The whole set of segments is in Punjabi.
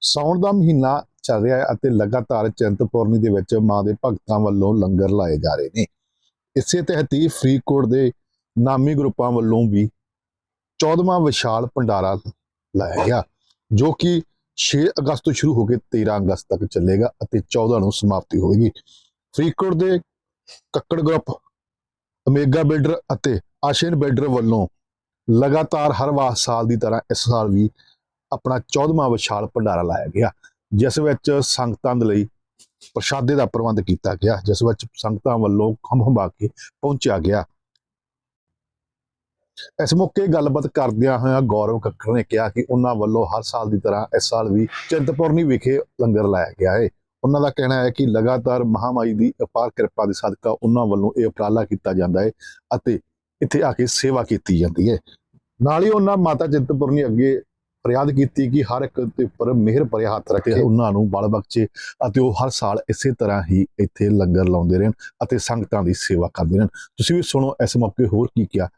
ਸਾਉਣ ਦਾ ਮਹੀਨਾ ਚੱਲ ਰਿਹਾ ਹੈ ਅਤੇ ਲਗਾਤਾਰ ਚਿੰਤਪੁਰਨੀ ਦੇ ਵਿੱਚ ਮਾਂ ਦੇ ਭਗਤਾਂ ਵੱਲੋਂ ਲੰਗਰ ਲਾਏ ਜਾ ਰਹੇ ਨੇ। ਇਸੇ ਤਹਿਤ ਹੀ ਫਰੀਦਕੋਟ ਦੇ ਨਾਮੀ ਗਰੁੱਪਾਂ ਵੱਲੋਂ ਵੀ 14ਵਾਂ ਵਿਸ਼ਾਲ ਭੰਡਾਰਾ ਲਾਇਆ ਗਿਆ, ਜੋ ਕਿ 6 ਅਗਸਤ ਤੋਂ ਸ਼ੁਰੂ ਹੋ ਕੇ 13 ਅਗਸਤ ਤੱਕ ਚੱਲੇਗਾ ਅਤੇ 14 ਨੂੰ ਸਮਾਪਤੀ ਹੋਵੇਗੀ। ਫਰੀਦਕੋਟ ਦੇ ਕੱਕੜ ਗਰੁੱਪ, ਅਮੇਗਾ ਬਿਲਡਰ ਅਤੇ ਆਸ਼ੀਨ ਬਿਲਡਰ ਵੱਲੋਂ ਲਗਾਤਾਰ ਹਰ ਵਾਰ ਸਾਲ ਦੀ ਤਰ੍ਹਾਂ ਇਸ ਸਾਲ ਵੀ ਆਪਣਾ 14ਵਾਂ ਵਿਸ਼ਾਲ ਭੰਡਾਰਾ ਲਾਇਆ ਗਿਆ, ਜਿਸ ਵਿੱਚ ਸੰਗਤਾਂ ਦੇ ਲਈ ਪ੍ਰਸ਼ਾਦੇ ਦਾ ਪ੍ਰਬੰਧ ਕੀਤਾ ਗਿਆ, ਜਿਸ ਵਿੱਚ ਸੰਗਤਾਂ ਵੱਲੋਂ ਖੰਭ ਕੇ ਪਹੁੰਚਿਆ ਗਿਆ। ਇਸ ਮੌਕੇ ਗੱਲਬਾਤ ਕਰਦਿਆਂ ਹੋਇਆਂ ਗੌਰਵ ਕੱਕੜ ਨੇ ਕਿਹਾ ਕਿ ਉਹਨਾਂ ਵੱਲੋਂ ਹਰ ਸਾਲ ਦੀ ਤਰ੍ਹਾਂ ਇਸ ਸਾਲ ਵੀ ਚਿੰਤਪੁਰਨੀ ਵਿਖੇ ਲੰਗਰ ਲਾਇਆ ਗਿਆ ਹੈ ਉਹਨਾਂ ਦਾ ਕਹਿਣਾ ਹੈ ਕਿ ਲਗਾਤਾਰ ਮਹਾਮਾਈ ਦੀ ਅਪਾਰ ਕਿਰਪਾ ਦੇ ਸਦਕਾ ਉਹਨਾਂ ਵੱਲੋਂ ਇਹ ਉਪਰਾਲਾ ਕੀਤਾ ਜਾਂਦਾ ਹੈ ਅਤੇ ਇੱਥੇ ਆ ਕੇ ਸੇਵਾ ਕੀਤੀ ਜਾਂਦੀ ਹੈ ਨਾਲ ਹੀ ਉਹਨਾਂ ਮਾਤਾ ਚਿੰਤਪੁਰਨੀ ਅੱਗੇ ਫਰਿਆਦ ਕੀਤੀ ਕਿ ਹਰ ਇੱਕ ਦੇ ਉੱਪਰ ਮਿਹਰ ਭਰਿਆ ਹੱਥ ਰੱਖੇ ਉਹਨਾਂ ਨੂੰ ਬਲ ਬਖਸ਼ੇ ਅਤੇ ਉਹ ਹਰ ਸਾਲ ਇਸੇ ਤਰ੍ਹਾਂ ਹੀ ਇੱਥੇ ਲੰਗਰ ਲਾਉਂਦੇ ਰਹਿਣ ਅਤੇ ਸੰਗਤਾਂ ਦੀ ਸੇਵਾ ਕਰਦੇ ਰਹਿਣ। ਤੁਸੀਂ ਵੀ ਸੁਣੋ ਇਸ ਮੌਕੇ ਹੋਰ ਕੀ ਕਿਹਾ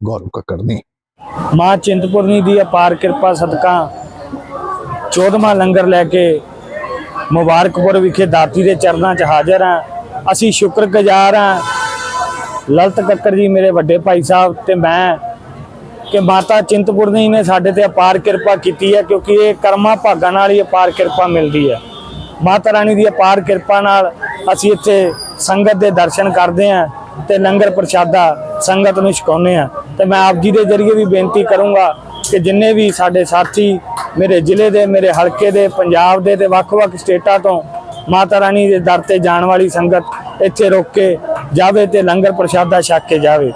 ਗੌਰਵ ਕੱਕੜ ਨੇ। ਮਾਂ ਚਿੰਤਪੁਰਨੀ ਦੀ ਅਪਾਰ ਕਿਰਪਾ ਸਦਕਾ 14ਵਾਂ ਲੰਗਰ ਲੈ ਕੇ ਮੁਬਾਰਕਪੁਰ ਵਿਖੇ ਦਾਤੀ ਦੇ ਚਰਨਾਂ 'ਚ ਹਾਜ਼ਰ ਹਾਂ। ਅਸੀਂ ਸ਼ੁਕਰਗੁਜ਼ਾਰ ਹਾਂ। ਲਲਤ ਕੱਕਰ ਜੀ ਮੇਰੇ ਵੱਡੇ ਭਾਈ ਸਾਹਿਬ ਤੇ ਮੈਂ ਕਿ ਮਾਤਾ ਚਿੰਤਪੁਰਨੀ ਨੇ ਸਾਡੇ ਤੇ ਅਪਾਰ ਕਿਰਪਾ ਕੀਤੀ ਹੈ, ਕਿਉਂਕਿ ਇਹ ਕਰਮਾਂ ਭਾਗਾਂ ਨਾਲ ਹੀ ਅਪਾਰ ਕਿਰਪਾ ਮਿਲਦੀ ਹੈ। ਮਾਤਾ ਰਾਣੀ ਦੀ ਅਪਾਰ ਕਿਰਪਾ ਨਾਲ ਅਸੀਂ ਇੱਥੇ ਸੰਗਤ ਦੇ ਦਰਸ਼ਨ ਕਰਦੇ ਹਾਂ ਤੇ ਲੰਗਰ ਪ੍ਰਸ਼ਾਦਾ ਸੰਗਤ ਨੂੰ ਛਕਾਉਂਦੇ ਹਾਂ। ਤੇ ਮੈਂ ਆਪ ਜੀ ਦੇ ਜ਼ਰੀਏ ਵੀ ਬੇਨਤੀ ਕਰੂੰਗਾ ਕਿ ਜਿੰਨੇ ਵੀ ਸਾਡੇ ਸਾਥੀ ਮੇਰੇ ਜ਼ਿਲ੍ਹੇ ਦੇ, ਮੇਰੇ ਹਲਕੇ ਦੇ, ਪੰਜਾਬ ਦੇ ਤੇ ਵੱਖ-ਵੱਖ ਸਟੇਟਾਂ ਤੋਂ ਮਾਤਾ ਰਾਣੀ ਦੇ ਦਰ ਤੇ ਜਾਣ ਵਾਲੀ ਸੰਗਤ ਇੱਥੇ ਰੁਕ ਕੇ ਜਾਵੇ ਤੇ ਲੰਗਰ ਪ੍ਰਸ਼ਾਦਾ ਛਕ ਕੇ ਜਾਵੇ।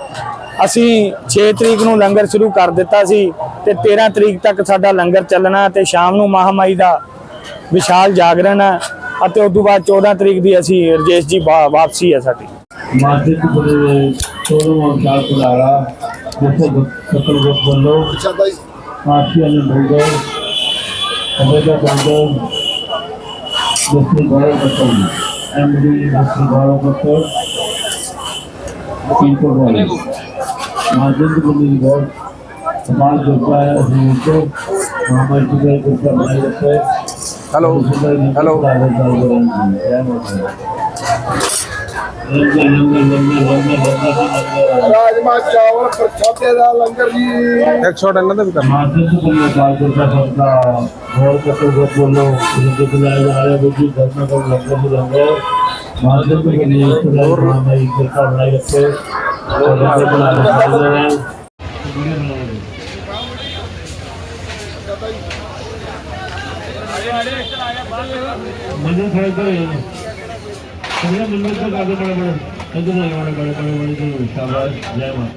ਅਸੀਂ 6 ਤਰੀਕ ਨੂੰ ਲੰਗਰ ਸ਼ੁਰੂ ਕਰ ਦਿੱਤਾ ਸੀ ਤੇ 13 ਤਰੀਕ ਤੱਕ ਸਾਡਾ ਲੰਗਰ ਚੱਲਣਾ ਤੇ ਸ਼ਾਮ ਨੂੰ ਮਹਾਮਾਈ ਦਾ ਵਿਸ਼ਾਲ ਜਾਗਰਣ ਹੈ ਅਤੇ ਉਸ ਤੋਂ ਬਾਅਦ 14 ਤਰੀਕ ਦੀ ਅਸੀਂ ਰਜੇਸ਼ ਜੀ ਵਾਪਸੀ ਹੈ ਸਾਡੀ। ਮਾਦੇ ਦੇ ਚੋਰੋਂ ਚਾਲ ਪੁਲਾਰਾ ਜਿੱਥੇ ਸਕਲ ਗੁੱਪ ਬੰਦੋ ਮਾਫੀਆ ਨੇ ਭੰਗੋ ਅਬੇਦਾ ਬੰਦੋ ਜਿੱਥੇ ਗਾਇਬ ਬਤਨ ਐਮਡੀ ਜਿੱਥੇ ਗਾਇਬ ਬਤਨ ਕਿੰਤੂ महाजन मंदिर बहुत समाज होता है हिंदू को हमारे सुंदर को बनाए रखते हैं हेलो हेलो राजमा चावल प्रसादे का लंगर जी एक शॉट अंदर तक करना माथे से बोलो दाल कुलचा सबका और कतो को बोलो उनको बुलाए जा रहे हैं घर में को लंगर बुलाओ माथे से बोलो और हमारी इज्जत का बनाए रखते हैं मंदिर खड़े करे मंदिर मंदिर तक आगे बड़े बड़े इधर बड़े बड़े बड़े बड़े बड़े शाबाश जय माता